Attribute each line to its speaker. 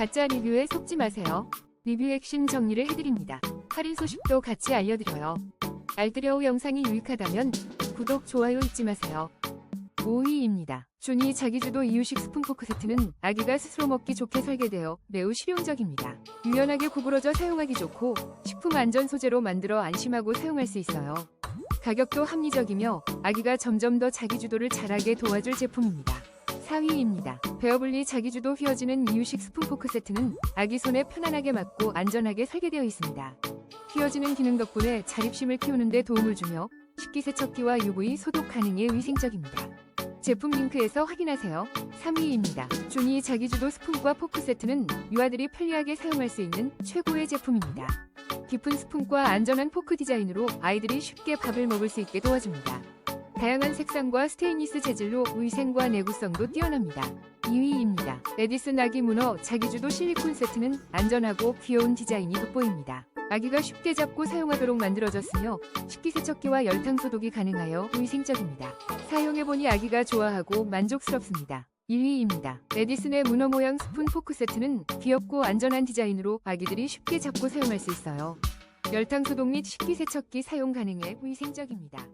Speaker 1: 가짜 리뷰에 속지 마세요. 리뷰 핵심 정리를 해드립니다. 할인 소식도 같이 알려드려요. 알뜰여우 영상이 유익하다면 구독, 좋아요 잊지 마세요. 5위입니다. 준이 자기주도 이유식 스푼 포크 세트는 아기가 스스로 먹기 좋게 설계되어 매우 실용적입니다. 유연하게 구부러져 사용하기 좋고 식품 안전 소재로 만들어 안심하고 사용할 수 있어요. 가격도 합리적이며 아기가 점점 더 자기주도를 잘하게 도와줄 제품입니다. 4위입니다. 베어블리 자기주도 휘어지는 이유식 스푼 포크 세트는 아기 손에 편안하게 맞고 안전하게 설계되어 있습니다. 휘어지는 기능 덕분에 자립심을 키우는 데 도움을 주며 식기세척기와 UV 소독 가능해 위생적입니다. 제품 링크에서 확인하세요. 3위입니다. 준이 자기주도 스푼과 포크 세트는 유아들이 편리하게 사용할 수 있는 최고의 제품입니다. 깊은 스푼과 안전한 포크 디자인으로 아이들이 쉽게 밥을 먹을 수 있게 도와줍니다. 다양한 색상과 스테인리스 재질로 위생과 내구성도 뛰어납니다. 2위입니다. 레디슨 아기 문어 자기주도 실리콘 세트는 안전하고 귀여운 디자인이 돋보입니다. 아기가 쉽게 잡고 사용하도록 만들어졌으며 식기세척기와 열탕 소독이 가능하여 위생적입니다. 사용해보니 아기가 좋아하고 만족스럽습니다. 1위입니다. 레디슨의 문어 모양 스푼 포크 세트는 귀엽고 안전한 디자인으로 아기들이 쉽게 잡고 사용할 수 있어요. 열탕 소독 및 식기세척기 사용 가능해 위생적입니다.